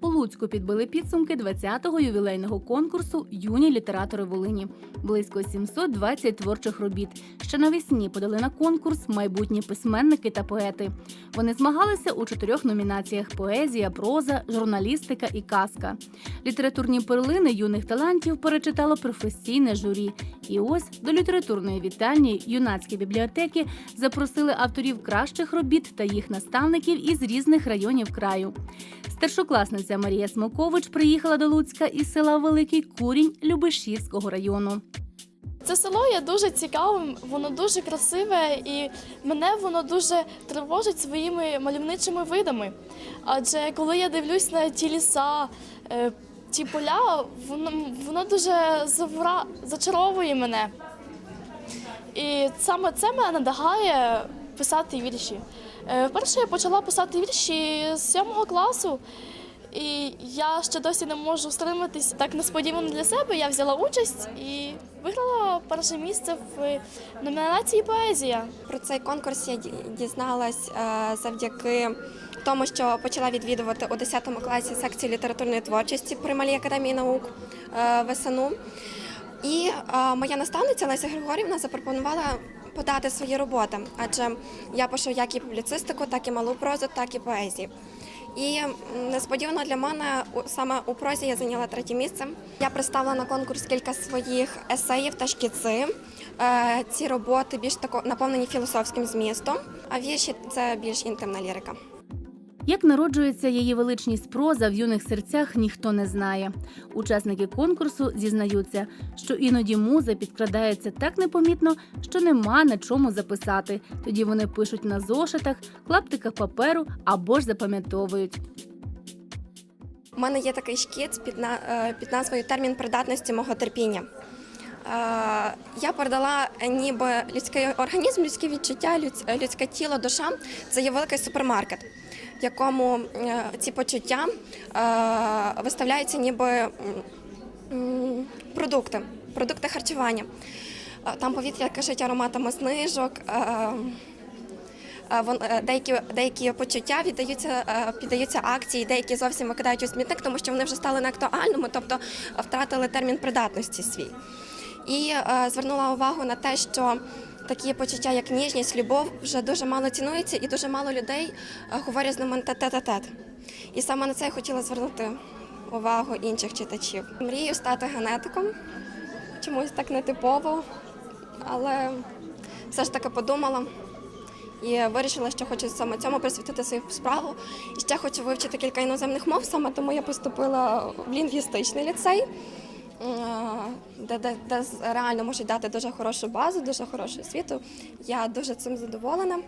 У Луцьку підбили підсумки 20-го ювілейного конкурсу Юні літератори Волині. Близько 720 творчих робіт. Ще навесні подали на конкурс майбутні письменники та поети. Вони змагалися у чотирьох номінаціях: поезія, проза, журналістика і казка. Літературні перлини юних талантів перечитало професійне журі. І ось до літературної вітальні юнацькі бібліотеки запросили авторів кращих робіт та їх наставників із різних районів краю. Старшокласниця Марія Смокович приїхала до Луцька із села Великий Курінь Любешівського району. Це село є дуже цікавим, воно дуже красиве і мене воно дуже тривожить своїми мальовничими видами. Адже коли я дивлюсь на ті ліса, е, ті поля, воно, воно дуже завра... зачаровує мене. І саме це мене надихає писати вірші. Е, Вперше я почала писати вірші з сьомого класу. І я ще досі не можу стриматись так несподівано для себе. Я взяла участь і виграла перше місце в номінації поезія. Про цей конкурс я ді- дізналась е, завдяки тому, що почала відвідувати у 10 класі секцію літературної творчості при Малій академії наук е, ВСНУ. І е, моя наставниця Леся Григорівна запропонувала подати свої роботи, адже я пишу як і публіцистику, так і малу прозу, так і поезію. І несподівано для мене саме у прозі я зайняла третє місце. Я представила на конкурс кілька своїх есеїв та шкіци. Е, Ці роботи більш тако наповнені філософським змістом, а вірші це більш інтимна лірика. Як народжується її величність проза в юних серцях, ніхто не знає. Учасники конкурсу зізнаються, що іноді муза підкрадається так непомітно, що нема на чому записати. Тоді вони пишуть на зошитах, клаптиках паперу або ж запам'ятовують. У мене є такий шкіц е, під назвою Термін придатності мого терпіння. Е, Я передала ніби людський організм, людські відчуття, людсь- людське тіло, душа це є великий супермаркет, в якому е, ці почуття е, виставляються ніби продукти, продукти харчування. Е, Там повітря кишить ароматами е, Деякі, деякі почуття віддаються, піддаються акції, деякі зовсім викидають у смітник, тому що вони вже стали неактуальними, тобто е, втратили термін придатності свій. І звернула увагу на те, що такі почуття, як ніжність, любов, вже дуже мало цінуються, і дуже мало людей е, говорять з ними тет-а-тет. І саме на це я хотіла звернути увагу інших читачів. Мрію стати генетиком, чомусь так нетипово, але все ж таки подумала. І вирішила, що хочу саме цьому присвятити свою справу. І ще хочу вивчити кілька іноземних мов, саме тому я поступила в лінгвістичний ліцей, де, де, де реально можуть дати дуже хорошу базу, дуже хорошу освіту. Я дуже цим задоволена.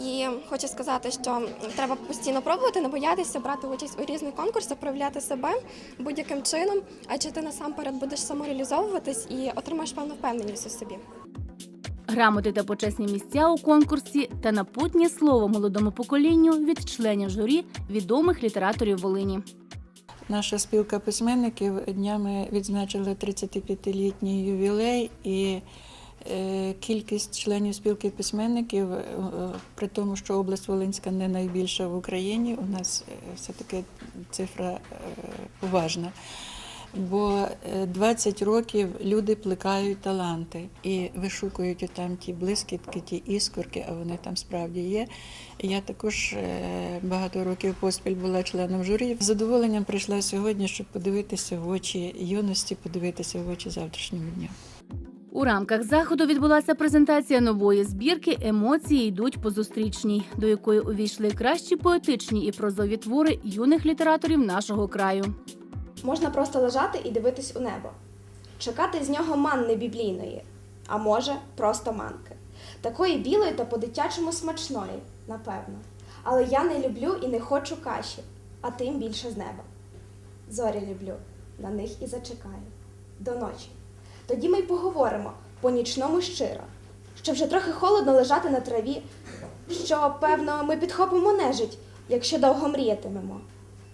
І хочу сказати, що треба постійно пробувати, не боятися брати участь у різних конкурсах, проявляти себе будь-яким чином, адже ти насамперед будеш самореалізовуватись і отримаєш певну впевненість у собі. Грамоти та почесні місця у конкурсі та напутнє слово молодому поколінню від членів журі відомих літераторів Волині. Наша спілка письменників днями відзначила 35-літній ювілей, і е, кількість членів спілки письменників, е, при тому, що область Волинська не найбільша в Україні, у нас е, все-таки цифра поважна. Бо е, 20 років люди плекають таланти і вишукують там ті блискітки, ті іскорки, а вони там справді є. Я також е, багато років поспіль була членом журі. З задоволенням прийшла сьогодні, щоб подивитися в очі юності, подивитися в очі завтрашньому дню. У рамках заходу відбулася презентація нової збірки Емоції йдуть по зустрічній, до якої увійшли кращі поетичні і прозові твори юних літераторів нашого краю. Можна просто лежати і дивитись у небо, чекати з нього манни біблійної, а може, просто манки. Такої білої та по-дитячому смачної, напевно. Але я не люблю і не хочу каші, а тим більше з неба. Зорі люблю, на них і зачекаю. До ночі. Тоді ми й поговоримо по нічному щиро, що вже трохи холодно лежати на траві, що, певно, ми підхопимо нежить, якщо довго мріятимемо.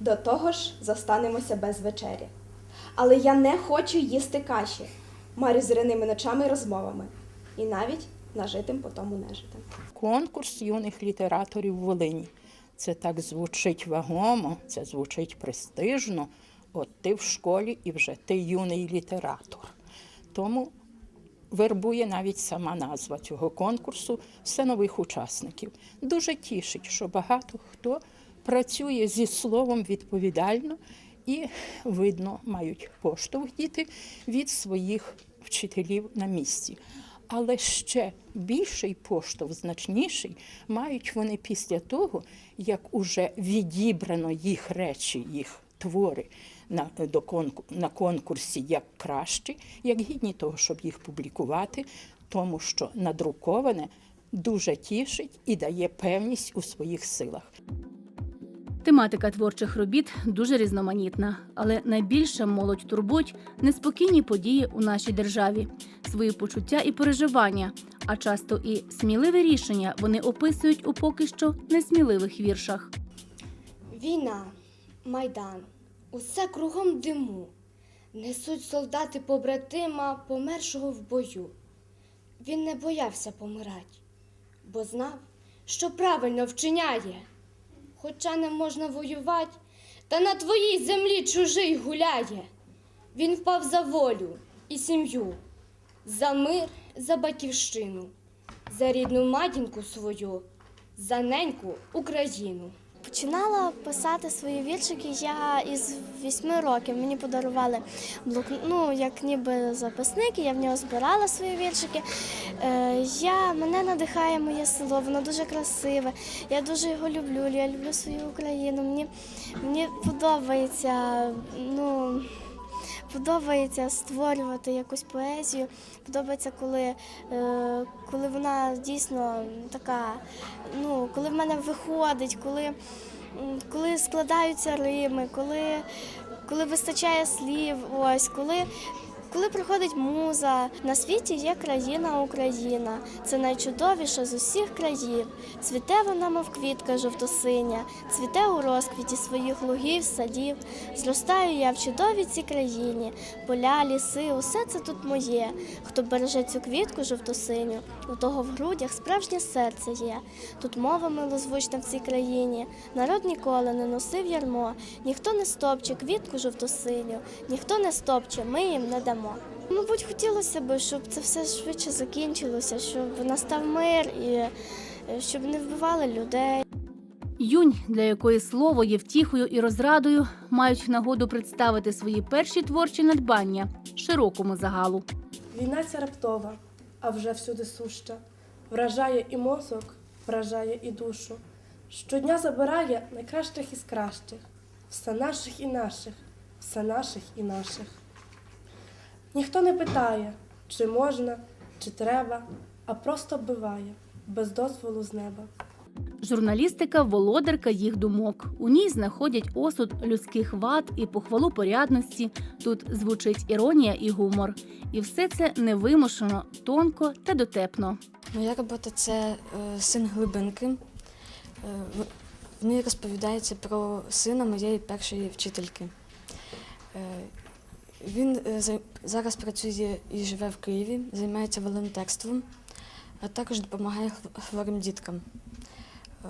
До того ж, зостанемося без вечері. Але я не хочу їсти каші, марю зоряними ночами й розмовами, і навіть нажитим по тому нежитим. конкурс юних літераторів в Волині. Це так звучить вагомо, це звучить престижно. От ти в школі і вже ти юний літератор. Тому вербує навіть сама назва цього конкурсу все нових учасників. Дуже тішить, що багато хто працює зі словом відповідально і, видно, мають поштовх діти від своїх вчителів на місці. Але ще більший поштовх, значніший, мають вони після того, як уже відібрано їх речі, їх твори на, до конку- на конкурсі як кращі, як гідні того, щоб їх публікувати, тому що надруковане дуже тішить і дає певність у своїх силах. Тематика творчих робіт дуже різноманітна, але найбільше молодь турбують неспокійні події у нашій державі, свої почуття і переживання, а часто і сміливі рішення вони описують у поки що несміливих віршах. Війна, майдан, усе кругом диму. Несуть солдати побратима, помершого в бою. Він не боявся помирать, бо знав, що правильно вчиняє. Хоча не можна воювати, та на твоїй землі чужий гуляє. Він впав за волю і сім'ю, за мир, за батьківщину, за рідну матінку свою, за неньку Україну. Починала писати свої віршики я із вісьми років. Мені подарували блок, ну, як ніби записник, я в нього збирала свої віршики. Е, я, мене надихає моє село, воно дуже красиве. Я дуже його люблю. Я люблю свою Україну. Мені, мені подобається, ну. Подобається створювати якусь поезію. Подобається, коли, е, коли вона дійсно така, ну, коли в мене виходить, коли, коли складаються рими, коли, коли вистачає слів, ось, коли, коли приходить муза. На світі є країна Україна. Це найчудовіша з усіх країн. Цвіте вона, мов квітка жовтосиня, цвіте у розквіті своїх лугів, садів. Зростаю я в чудовій цій країні. Поля, ліси, усе це тут моє. Хто береже цю квітку жовтосиню, у того в грудях справжнє серце є. Тут мова милозвучна в цій країні. Народ ніколи не носив ярмо. Ніхто не стопче квітку жовтосиню, ніхто не стопче, ми їм не дамо. Мабуть, хотілося б, щоб це все швидше закінчилося, щоб настав мир і е, щоб не вбивали людей. Юнь, для якої слово є втіхою і розрадою, мають нагоду представити свої перші творчі надбання широкому загалу. Війна ця раптова, а вже всюди суща, вражає і мозок, вражає і душу. Щодня забирає найкращих із кращих, все наших і наших, все наших і наших. Ніхто не питає, чи можна, чи треба, а просто вбиває без дозволу з неба. Журналістика володарка їх думок. У ній знаходять осуд людських вад і похвалу порядності. Тут звучить іронія і гумор. І все це невимушено, тонко та дотепно. Моя робота це е, син глибинки. Е, в- В ній розповідається про сина моєї першої вчительки. Він е, зараз працює і живе в Києві, займається волонтерством, а також допомагає хворим діткам. Е,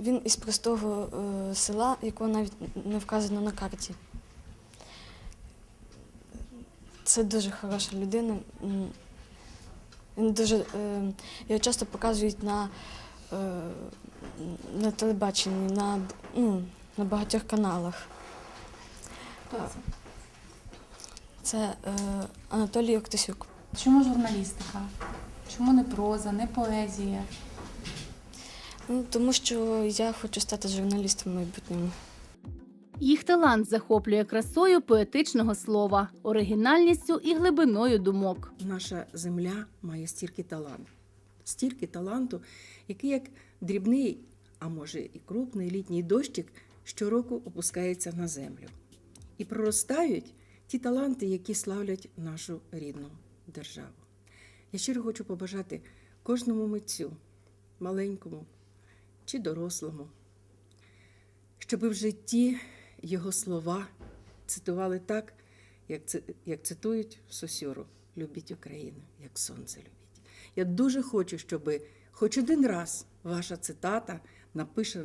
Він із простого е, села, якого навіть не вказано на карті. Це дуже хороша людина. Він дуже, його часто показують на, на телебаченні, на, ну, на багатьох каналах. Це е, Анатолій Октисюк. Чому журналістика? Чому не проза, не поезія? Ну, тому що я хочу стати журналістом в майбутньому. Їх талант захоплює красою поетичного слова, оригінальністю і глибиною думок. наша земля має стільки таланту, стільки таланту, який як дрібний, а може і крупний літній дощик щороку опускається на землю. І проростають ті таланти, які славлять нашу рідну державу. Я щиро хочу побажати кожному митцю, маленькому чи дорослому, щоб в житті його слова цитували так, як, цитують Сосюру. Любіть Україну, як сонце любіть. Я дуже хочу, щоб хоч один раз ваша цитата,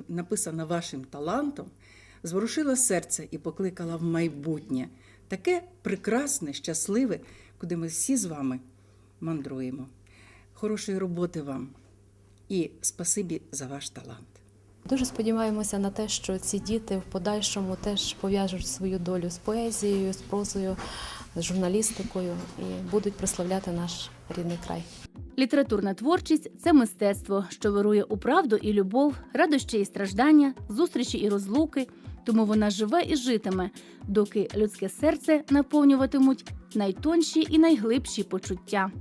написана вашим талантом, зворушила серце і покликала в майбутнє, таке прекрасне, щасливе, куди ми всі з вами мандруємо. Хорошої роботи вам і спасибі за ваш талант. Дуже сподіваємося на те, що ці діти в подальшому теж пов'яжуть свою долю з поезією, з прозою, з журналістикою і будуть прославляти наш рідний край. Літературна творчість це мистецтво, що вирує у правду і любов, радощі і страждання, зустрічі і розлуки. Тому вона живе і житиме, доки людське серце наповнюватимуть найтонші і найглибші почуття.